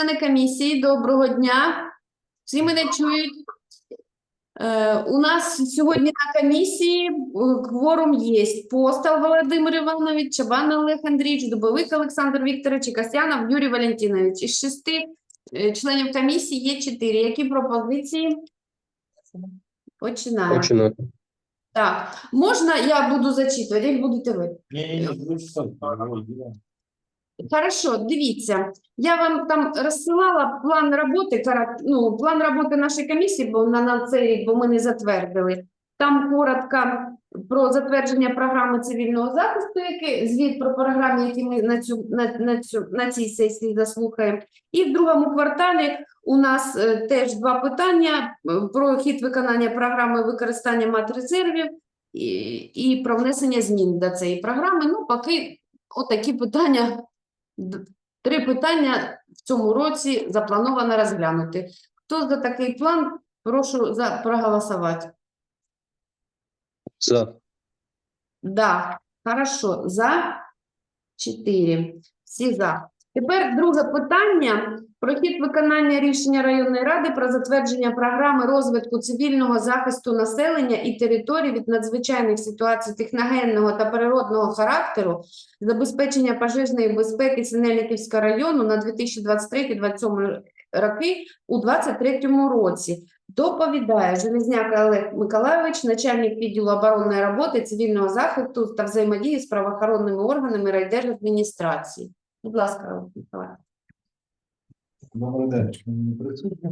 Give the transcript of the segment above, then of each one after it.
Члени комісії, доброго дня. Всі мене чують. Е, у нас сьогодні на комісії е, кворум є. Постал Володимир Іванович, Чабан Олег Андрійович, Дубовик Олександр Вікторович і Касьянов Юрій Валентинович. Із шести е, членів комісії є чотири. Які пропозиції? Починаємо. Починати. Так, можна я буду зачитувати, як будете ви? Не-не-не, лучше сам. Хорошо, дивіться, я вам там розсилала план роботи, ну, план роботи нашої комісії, бо на, на цей рік, бо ми не затвердили. Там коротко про затвердження програми цивільного захисту, який звіт про програму, які ми на цю на, на цю на цій сесії заслухаємо. І в другому кварталі у нас е, теж два питання е, про хід виконання програми використання матрицервів і, і про внесення змін до цієї програми. Ну, поки отакі питання. Три питання в цьому році заплановано розглянути. Хто за такий план? Прошу за проголосувати. За. Да, хорошо. За чотири. Всі за. Тепер друге питання про хід виконання рішення районної ради про затвердження програми розвитку цивільного захисту населення і територій від надзвичайних ситуацій техногенного та природного характеру, забезпечення пожежної безпеки Синельниківського району на 2023-2027 роки у 2023 році. Доповідає Железняк Олег Миколайович, начальник відділу оборонної роботи, цивільного захисту та взаємодії з правоохоронними органами райдержадміністрації. Будь ласка, Олег Миколайович. Добрий шановні присутні.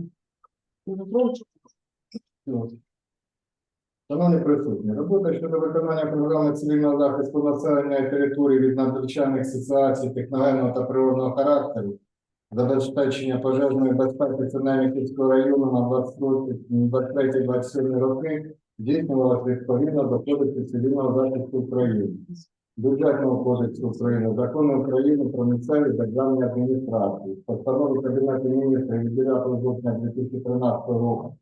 Шановні присутні, робота щодо виконання програми цивільного захисту населення і території від надзвичайних ситуацій техногенного та природного характеру, забезпечення пожежної безпеки Синельниківського району на 23-27 роки здійснювалася відповідно до Кодексу цивільного захисту України, Бюджетного кодексу України, Закону України про місцеві державні адміністрації, постанови Кабінету міністрів від 9 жовтня 2013 року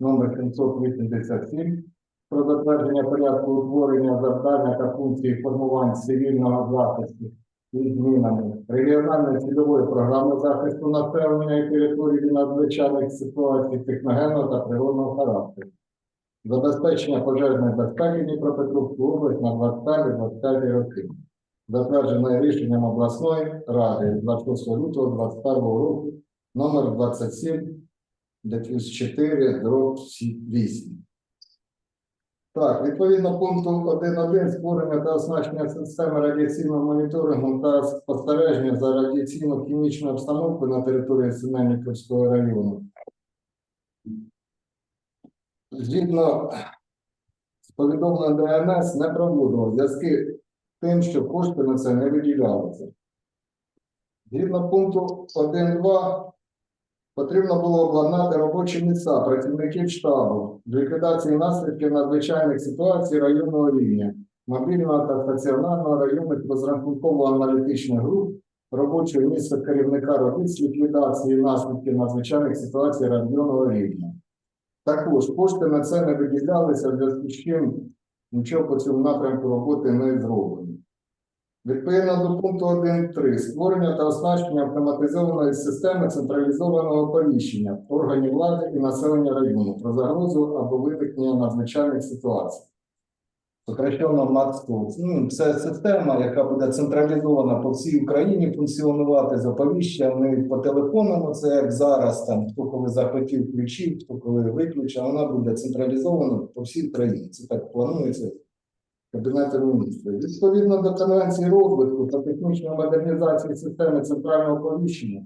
номер 787 про затвердження порядку утворення завдання та функції формувань цивільного захисту і змінами регіональної цільової програми захисту населення і території надзвичайних ситуацій техногенного та природного характеру. Забезпечення пожежної безпеки Дніпропетровської області на 25-25 роки. Затверджене рішенням обласної ради 26 лютого 2021 року номер 27 4 дроб 8. Так, відповідно пункту 1.1 створення та оснащення системи радіаційного моніторингу та спостереження за радіаційно-хімічною обстановкою на території Синельниківського району. Згідно з повідомленням ДНС не проводило зв'язки тим, що кошти на це не виділялися. Згідно пункту 1.2 Потрібно було обладнати робочі місця працівників штабу з ліквідації наслідків надзвичайних ситуацій районного рівня, мобільного та стаціонарного районних розрахунково-аналітичних груп, робочого місця керівника робіт з ліквідації наслідків надзвичайних ситуацій районного рівня. Також кошти на це не виділялися, в зв'язку з чим нічого по цьому напрямку роботи не зроблено. Відповідно до пункту 1.3 створення та оснащення автоматизованої системи централізованого оповіщення органів влади і населення району про загрозу або виникнення надзвичайних ситуацій. Сокращено МАЦКО. Ну, це система, яка буде централізована по всій Україні функціонувати з оповіщенням по телефонам, це як зараз, там, хто коли захотів включив, хто коли виключив, вона буде централізована по всій Україні. Це так планується. Кабінету міністрів. Відповідно до Конвенції розвитку та технічної модернізації системи центрального оповіщення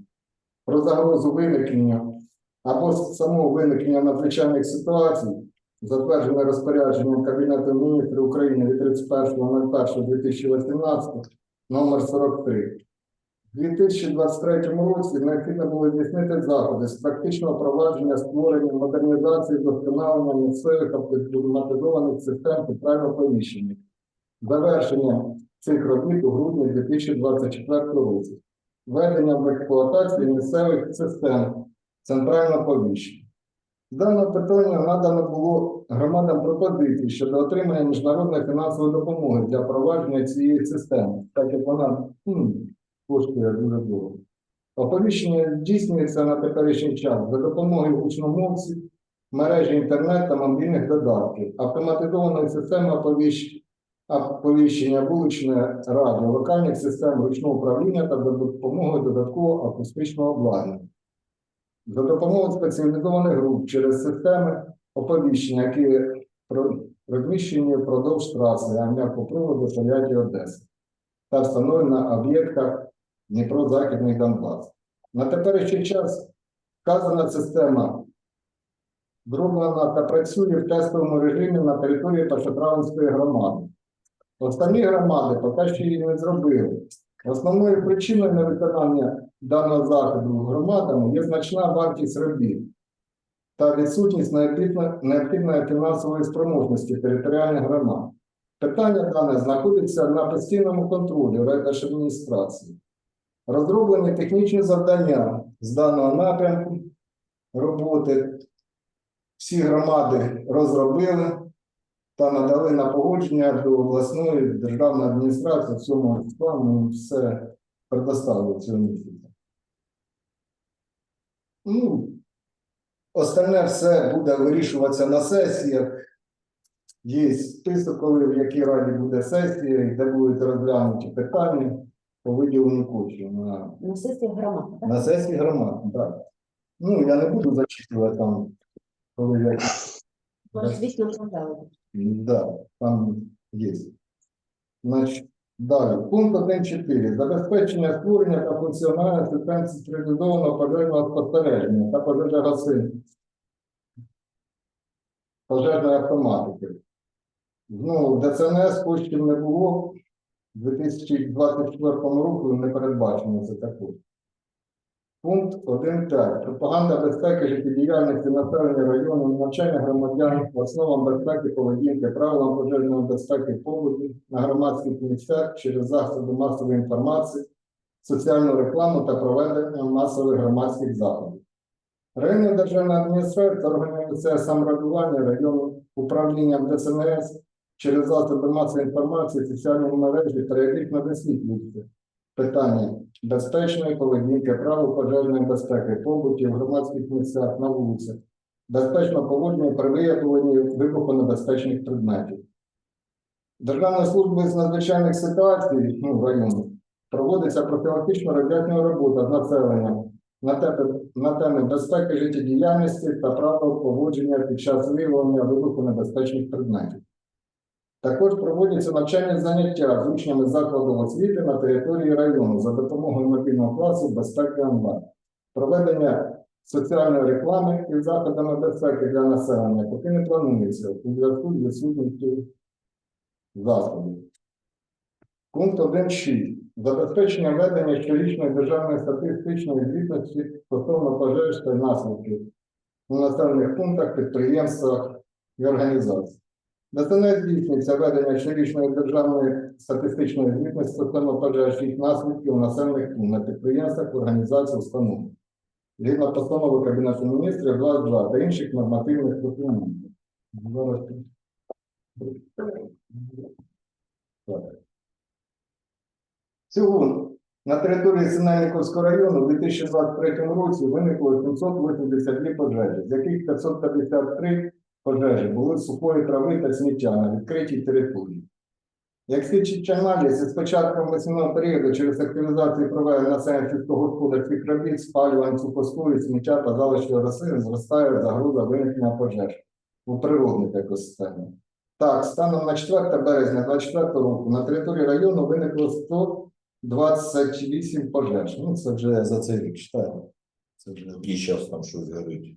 про загрозу виникнення або самого виникнення надзвичайних ситуацій, затверджене розпорядженням Кабінету міністрів України від 31.01.2018 номер 43. У 2023 році необхідно було здійснити заходи з практичного провадження створення, модернізації, вдосконалення місцевих автоматизованих систем центрального поміщення. Завершення цих робіт у грудні 2024 році. Введення в експлуатацію місцевих систем центрального повіщення. Дане питання надано було громадам пропозиції щодо отримання міжнародної фінансової допомоги для провадження цієї системи, так як вона ну, коштує дуже дорого. Оповіщення здійснюється на теперішній час за допомогою гучномовців, мережі інтернет та мобільних додатків, автоматизованої системи оповіщ- оповіщення вуличне радіо, локальних систем ручного управління та допомогою додаткового акустичного обладнання. За допомогою спеціалізованих груп через системи оповіщення, які розміщені впродовж траси Ам'якопроводу Тольятті Одеси та встановлені на об'єктах Дніпро-Західний Донбас. На теперішній час вказана система зроблена та працює в тестовому режимі на території Першотравенської громади. Останні громади поки що її не зробили. Основною причиною невиконання даного заходу громадами є значна вартість робіт та відсутність необхідної фінансової спроможності територіальних громад. Питання дане знаходиться на постійному контролі райдержадміністрації. Розроблені технічні завдання з даного напрямку роботи. Всі громади розробили та надали на погодження до обласної державної адміністрації в цьому плану все предоставили цього місяця. Ну, остальне все буде вирішуватися на сесіях. Є список, коли в якій раді буде сесія, де будуть розглянуті питання по виділенню коштів на, На сесії громади, так? на сесії громад. Так. Ну, я не буду зачитувати там, коли я. Ви ж, звісно. Да, там є. Значить, далі. Пункт 1.4. Забезпечення створення та функціонування систем централізованого пожежного спостереження та пожежогасин. Пожежної автоматики. Ну, ДСНС коштів не було. У 2024 року не передбачено це також. Пункт 1.5. Пропаганда безпеки життєдіяльності населення району, навчання громадян, основам безпеки поведінки, правилам пожежної безпеки побуту на громадських місцях через засоби масової інформації, соціальну рекламу та проведення масових громадських заходів. Районна державна адміністрація організує самоврядування району управлінням ДСНС через засоби масової інформації, соціальні мережі періодично висвітлюється питання безпечної поведінки, правил пожежної безпеки, побуті в громадських місцях, на вулицях, безпечного поводження при виявленні вибухонебезпечних предметів. Державна служба з надзвичайних ситуацій ну, в районі проводиться профілактично роз'яснювана робота з населенням на теми, на теми безпеки життєдіяльності та правил поводження під час виявлення вибухонебезпечних предметів. Також проводяться навчальні заняття з учнями закладу освіти на території району за допомогою мобільного класу безпеки онлайн. Проведення соціальної реклами із заходами безпеки для населення поки не планується у зв'язку з відсутністю засобів. Пункт 1.6. Забезпечення ведення щорічної державної статистичної звітності стосовно пожеж та наслідків у населених пунктах, підприємствах і організаціях. ДСНС здійснюється ведення щорічної державної статистичної звітності стосовно пожеж і їх наслідків населених пунктах, підприємствах, організаціях, установ. Згідно постанови Кабінету міністрів 22 та інших нормативних документів. Зараз. На території Синельниковського району у 2023 році виникло 782 пожежі, з яких 553 пожежі були сухої трави та сміття на відкритій території. Як свідчить аналіз, із початком весняного періоду через активізацію проведення населення сільськогосподарських робіт, спалювань сухостою, сміття та залишки рослин зростає загроза виникнення пожеж у природних екосистемах. Так, станом на 4 березня 2024 року на території району виникло 128 пожеж. Ну, це вже за цей рік читаємо. Це вже І зараз там щось горить.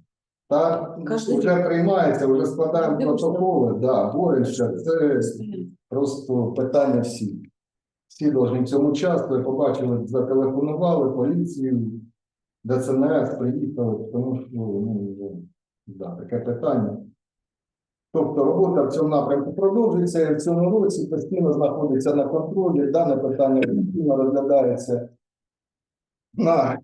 Так, Кожен вже приймається, вже складаємо протоколи, да, боремося. Це просто питання всіх. Всі повинні в цьому участвувати, побачили, зателефонували поліцію, ДСНС, приїхали, тому що ну, да, таке питання. Тобто робота в цьому напрямку продовжується і в цьому році постійно знаходиться на контролі. Дане питання постійно розглядається на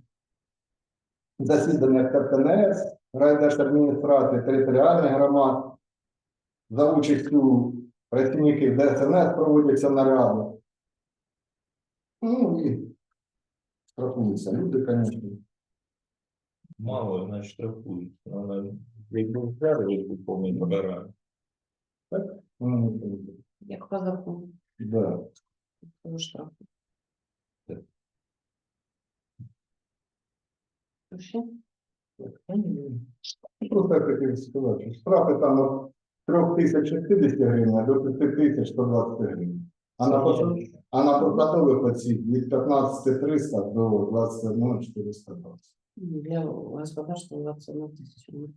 засіданнях КТНС, райдержадміністрації, територіальних громад. За участю працівників ДСНС проводяться наради. Ну і Штрафуються люди, звісно. Мало, значить, штрафують. Якби вдарили, якби повний подарунок. Вони не повинні. Як по закону. Да. Того штрафу. Так. Ще? Ну, Просто я хотів сказати, що штрафи там від 3060 гривень до 5120 гривень. А на, посад- а на посадових осіб від 15300 до 21420. Ну, Для господарства 21 тисячу.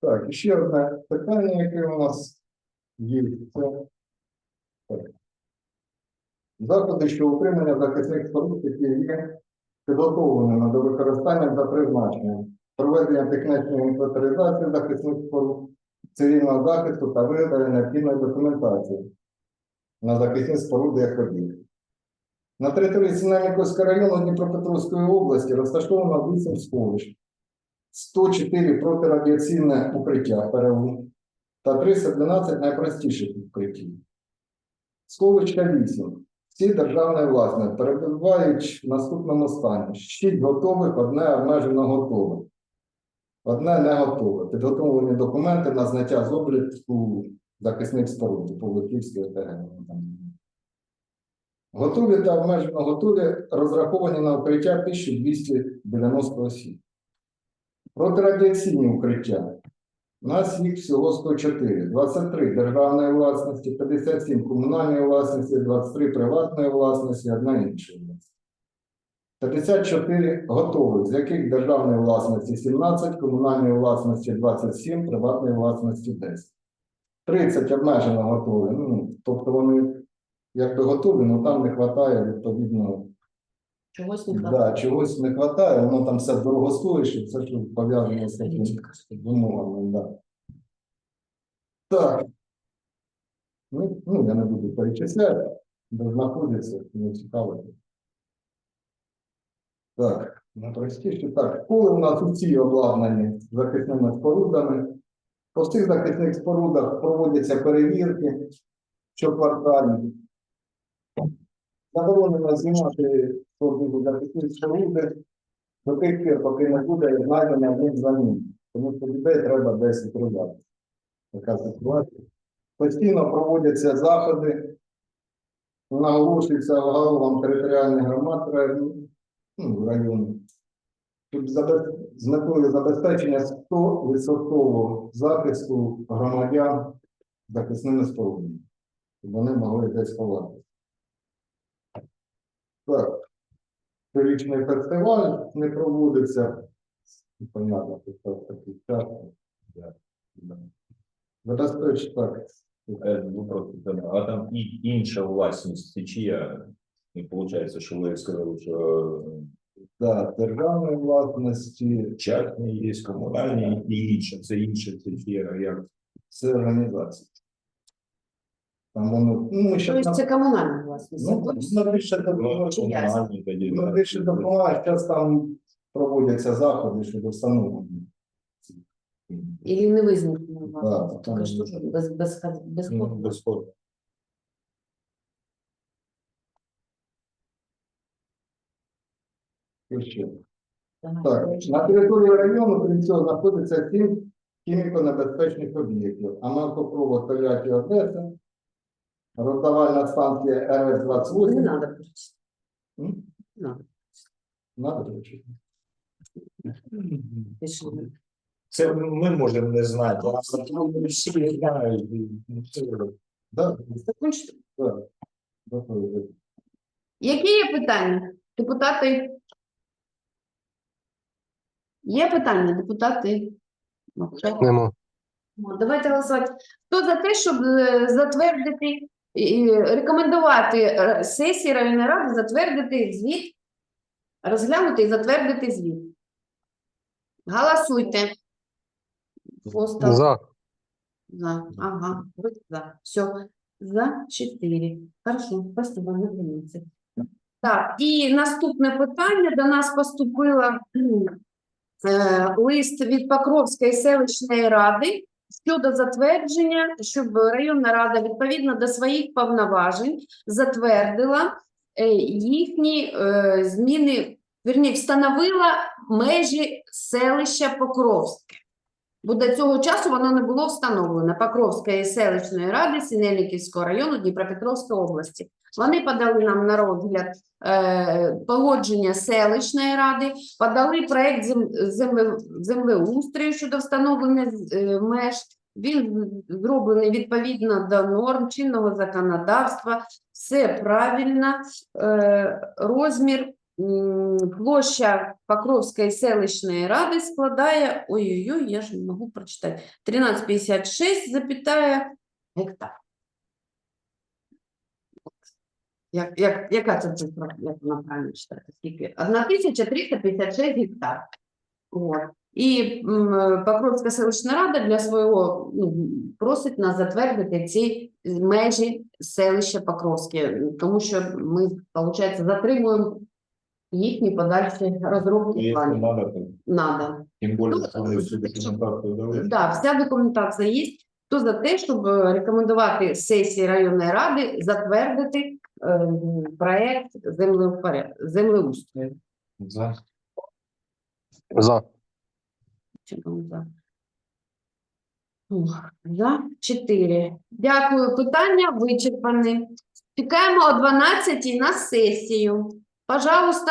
Так, і ще одне питання, яке у нас є, це так. заходи, що утримання захисних споруд, які є підготовленими до використання за призначенням, проведення технічної інвентаризації захисних споруд, цивільного захисту та виготовлення необхідної документації на захисні споруди як об'єкт. На території Сінельниковського району Дніпропетровської області розташовано 8 сховищ. 104 протирадіаційне укриття ПРУ та 312 найпростіших укриттів. Сховища 8. Всі державної власності перебувають в наступному стані. 6 готових, одне обмежено готове. Одне не готове. Підготовлені документи на зняття з обліку захисних споруд по Луківській ОТГ. Готові та обмежено готові розраховані на укриття 1290 осіб. Протирадіаційні укриття. У нас їх всього 104. 23 державної власності, 57 комунальної власності, 23 приватної власності, одна іншої власності. 54 готових, з яких державної власності 17, комунальної власності 27, приватної власності 10. 30 обмежено готові. Ну, тобто вони якби готові, але там не вистачає відповідно Чогось не Да, хватає. чогось не вистачає, воно там все дорогостоїще, все, що пов'язано з таким вимогами, да. Так. Ну, ну, я не буду перечисляти, де знаходиться, не цікаво. Так, найпростіше. Так, школи у нас усі обладнані захисними спорудами. По всіх захисних спорудах проводяться перевірки щоквартальні. Заборонено знімати спорудну захисні споруди до тих пір, поки не буде знайдено в них замін. Тому що людей треба десь відрубати. Така ситуація. Постійно проводяться заходи, наголошується головам територіальних громад ну, району. Щоб з метою забезпечення 100% захисту громадян захисними спорудами, щоб вони могли десь ховати. Так. Щорічний фестиваль не проводиться. Понятно, що це такий час. Да, да. Так. Е, вопрос, там, А там і інша власність чия? І виходить, що ви сказали, що Да, державної власності, частні є, комунальні і інше. Це інше, це чия, як це організація. Там воно, ну, ми ще Тобто це комунальна власність. ну, ну, більше допомоги. тоді. Ну, більше допомоги, зараз там проводяться заходи щодо встановлення. Или не Да, власність. там- Тільки що без, без, без, Ну, без, безспорно. Ще. Так, на території району, крім цього, знаходиться сім хіміко-небезпечних об'єктів. Амалкопровод Тольятті Одеса, роздавальна станція РС-28. надо. прочитати. М? Не надо. Надо. Пиши. Це ми можемо не знати, а всі знають. Ну, це Да, Закончите? да. Готові. Які є питання? Депутати? Є питання, депутати? Мовчать. Нема. Ну, Давайте голосувати. Хто за те, щоб е, затвердити, і рекомендувати е, сесії районної ради затвердити звіт, розглянути і затвердити звіт? Голосуйте. Фостер. За. За. Ага, за. Все. За 4. Хорошо, спасибо, не. Так, і наступне питання. До нас поступила е, лист від Покровської селищної ради щодо затвердження, щоб районна рада відповідно до своїх повноважень затвердила е, їхні е, зміни, вірні, встановила межі селища Покровське. Бо до цього часу воно не було встановлено Покровської селищної ради Синельниківського району Дніпропетровської області. Вони подали нам на розгляд е, погодження селищної ради, подали проект зем, землеустрою щодо встановлення е, меж. Він зроблений відповідно до норм чинного законодавства, все правильно. Е, розмір площа Покровської селищної ради складає, ой-ой-ой, я ж не можу прочитати, 1356, запятая гектар. Як, як, яка це цифра, як вона правильно читати? Скільки? 1356 гектар. От. І Покровська селищна рада для свого ну, просить нас затвердити ці межі селища Покровське, тому що ми, виходить, затримуємо їхні подальші розробки планів. надо, то Надо. тем более, Ну, что они всю документацию дали. Да, вся документація є. Хто за те, щоб е, рекомендувати сесії районної ради затвердити е, проект землеустрою. За. За. Чи за? За чотири. Дякую. Питання вичерпані. Чекаємо о 12 на сесію. Пожалуйста,